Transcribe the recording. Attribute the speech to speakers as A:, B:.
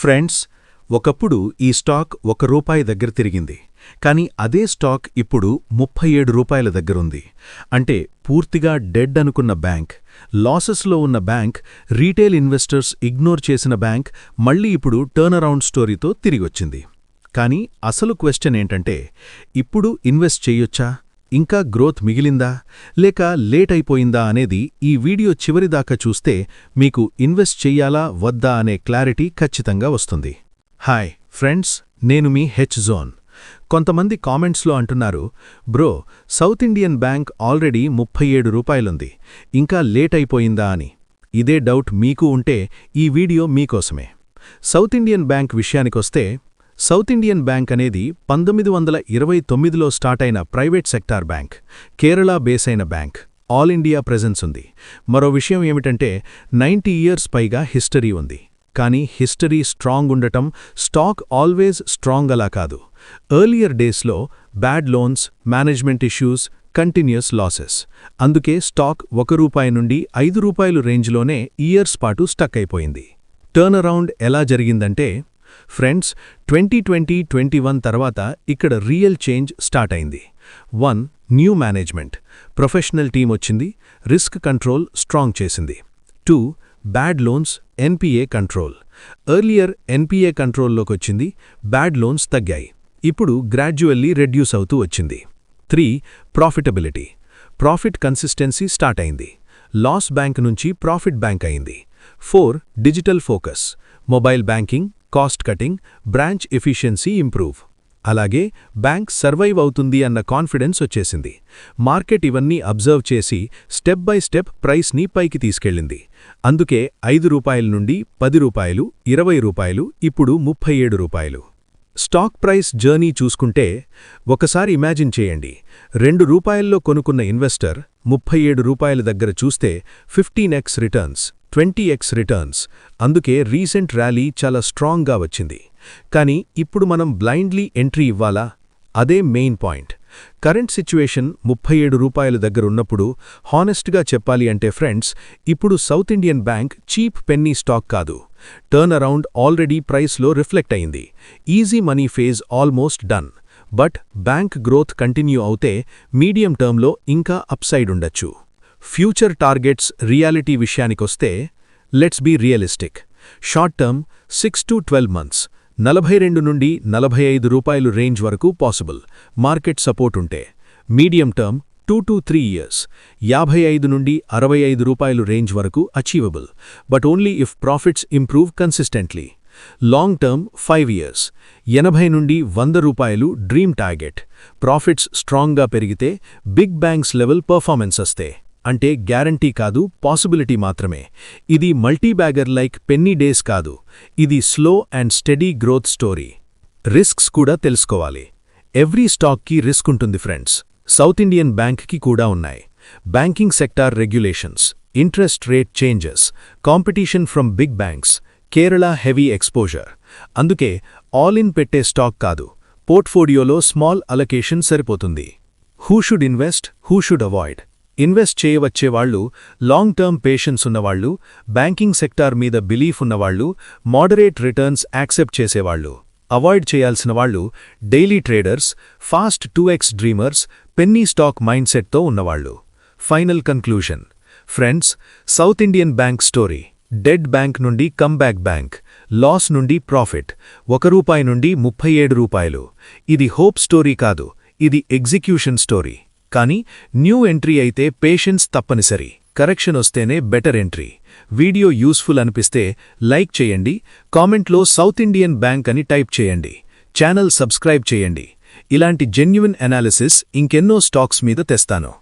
A: Friends ఒకప్పుడు ఈ stock ఒక రూపాయి దగ్గర తిరిగింది. కానీ అదే స్టాక్ ఇప్పుడు ముప్పై ఏడు రూపాయల దగ్గరుంది అంటే పూర్తిగా డెడ్ అనుకున్న బ్యాంక్ లాసెస్లో ఉన్న బ్యాంక్ రీటైల్ ఇన్వెస్టర్స్ ఇగ్నోర్ చేసిన బ్యాంక్ మళ్ళీ ఇప్పుడు టర్నరౌండ్ స్టోరీతో తిరిగొచ్చింది. కానీ అసలు క్వశ్చన్ ఏంటంటే ఇప్పుడు ఇన్వెస్ట్ చెయ్యొచ్చా ఇంకా గ్రోత్ మిగిలిందా? లేక లేట్ అయిపోయిందా అనేది ఈ వీడియో చివరిదాకా చూస్తే మీకు ఇన్వెస్ట్ చెయ్యాలా వద్దా అనే క్లారిటీ ఖచ్చితంగా వస్తుంది. హాయ్ ఫ్రెండ్స్ నేను మీ హెచ్ జోన్. కొంతమంది కామెంట్స్లో అంటున్నారు bro south Indian bank already ముప్పై ఏడు రూపాయలుంది ఇంకా లేట్ అయిపోయిందా అని. ఇదే డౌట్ మీకు ఉంటే ఈ వీడియో మీకోసమే. సౌత్ ఇండియన్ బ్యాంక్ విషయానికొస్తే సౌత్ ఇండియన్ బ్యాంక్ అనేది పంతొమ్మిది వందల ఇరవై తొమ్మిదిలో స్టార్ట్ అయిన private sector bank Kerala base అయిన బ్యాంక్ ఆల్ ఇండియా ప్రెజెన్స్ ఉంది. మరో విషయం ఏమిటంటే నైంటీ ఇయర్స్ పైగా హిస్టరీ ఉంది. కానీ హిస్టరీ స్ట్రాంగ్ ఉండటం స్టాక్ ఆల్వేస్ స్ట్రాంగ్ అలా కాదు. ఎర్లియర్ డేస్లో bad loans management issues continues losses. అందుకే స్టాక్ ఒక రూపాయి నుండి ఐదు రూపాయలు రేంజ్లోనే ఇయర్స్ పాటు స్టక్ అయిపోయింది. టర్నరౌండ్ ఎలా జరిగిందంటే friends twenty twenty twenty one తర్వాత ఇక్కడ రియల్ చేంజ్ స్టార్ట్ అయింది. One new management professional team వచ్చింది. రిస్క్ కంట్రోల్ స్ట్రాంగ్ చేసింది. Two bad loans NPA control earlier NPA కంట్రోల్లోకి వచ్చింది. బ్యాడ్ లోన్స్ తగ్గాయి. ఇప్పుడు గ్రాడ్యువల్లీ రెడ్యూస్ అవుతూ వచ్చింది. Three profitability profit consistency start అయింది. లాస్ బ్యాంక్ నుంచి ప్రాఫిట్ బ్యాంక్ అయింది. Four digital focus mobile banking cost cutting branch efficiency improve. అలాగే బ్యాంక్ సర్వైవ్ అవుతుంది అన్న కాన్ఫిడెన్స్ వచ్చేసింది. మార్కెట్ ఇవన్నీ అబ్జర్వ్ చేసి స్టెప్ బై స్టెప్ ప్రైస్ని పైకి తీసుకెళ్ళింది. అందుకే ఐదు రూపాయల నుండి పది రూపాయలు ఇరవై రూపాయలు ఇప్పుడు ముప్పై ఏడు రూపాయలు. స్టాక్ ప్రైస్ జర్నీ చూసుకుంటే ఒకసారి ఇమాజిన్ చేయండి. రెండు రూపాయల్లో కొనుక్కున్న ఇన్వెస్టర్ ముప్పై ఏడు రూపాయల దగ్గర చూస్తే fifteen x returns. Twenty x returns. అందుకే రీసెంట్ ర్యాలీ చాలా స్ట్రాంగ్గా వచ్చింది. కానీ ఇప్పుడు మనం బ్లైండ్లీ ఎంట్రీ ఇవ్వాలా? అదే మెయిన్ పాయింట్. కరెంట్ సిచ్యువేషన్ ముప్పై ఏడు రూపాయల దగ్గరున్నప్పుడు హానెస్ట్గా చెప్పాలి అంటే ఫ్రెండ్స్ ఇప్పుడు south Indian bank cheap penny stock కాదు. టర్న్ అరౌండ్ ఆల్రెడీ ప్రైస్లో రిఫ్లెక్ట్ అయింది. Easy money phase almost done. But bank growth continue అవుతే మీడియం టర్మ్లో ఇంకా అప్సైడ్ ఉండొచ్చు. ఫ్యూచర్ టార్గెట్స్ రియాలిటీ విషయానికొస్తే let's be realistic. Short term six to twelve months నలభై రెండు నుండి నలభై ఐదు రూపాయలు రేంజ్ వరకు పాసిబుల్. మార్కెట్ సపోర్ట్ ఉంటే medium term two to three years యాభై ఐదు నుండి అరవై ఐదు రూపాయలు రేంజ్ వరకు achievable but only if profits improve consistently long term five years ఎనభై నుండి వంద రూపాయలు డ్రీమ్ టార్గెట్ ప్రాఫిట్స్ స్ట్రాంగ్గా పెరిగితే బిగ్ బ్యాంక్స్ లెవెల్ పర్ఫార్మెన్స్ వస్తే. అంటే గ్యారంటీ కాదు పాసిబిలిటీ మాత్రమే. ఇది మల్టీబ్యాగర్ లైక్ పెన్నీ డేస్ కాదు. ఇది slow and steady growth story. Risks కూడా తెలుసుకోవాలి. ఎవ్రీ స్టాక్కి రిస్క్ ఉంటుంది ఫ్రెండ్స్. సౌత్ ఇండియన్ బ్యాంక్కి కూడా ఉన్నాయి. Banking sector regulations interest rate changes competition from big banks Kerala heavy exposure. అందుకే ఆల్ ఇన్ పెట్టే స్టాక్ కాదు. పోర్ట్ఫోలియోలో స్మాల్ అలొకేషన్ సరిపోతుంది. Who should invest who should avoid. Invest చేయవచ్చేవాళ్ళు long term patience ఉన్నవాళ్ళు banking sector మీద బిలీఫ్ ఉన్నవాళ్ళు moderate returns accept చేసేవాళ్ళు avoid చేయాల్సిన వాళ్ళు daily traders fast two x dreamers penny stock mind సెట్తో ఉన్నవాళ్ళు final conclusion friends south Indian bank story dead bank నుండి comeback bank loss నుండి profit ఒక రూపాయి నుండి ముప్పై ఏడు రూపాయలు. ఇది హోప్ స్టోరీ కాదు ఇది ఎగ్జిక్యూషన్ స్టోరీ కానీ న్యూ ఎంట్రీ అయితే పేషెన్స్ తప్పనిసరి. కరెక్షన్ వస్తేనే బెటర్ ఎంట్రీ. వీడియో యూస్ఫుల్ అనిపిస్తే లైక్ చేయండి కామెంట్లో సౌత్ ఇండియన్ బ్యాంక్ అని టైప్ చేయండి ఛానల్ సబ్స్క్రైబ్ చేయండి. ఇలాంటి జెన్యున్ అనాలిసిస్ ఇంకెన్నో స్టాక్స్ మీద తెస్తాను.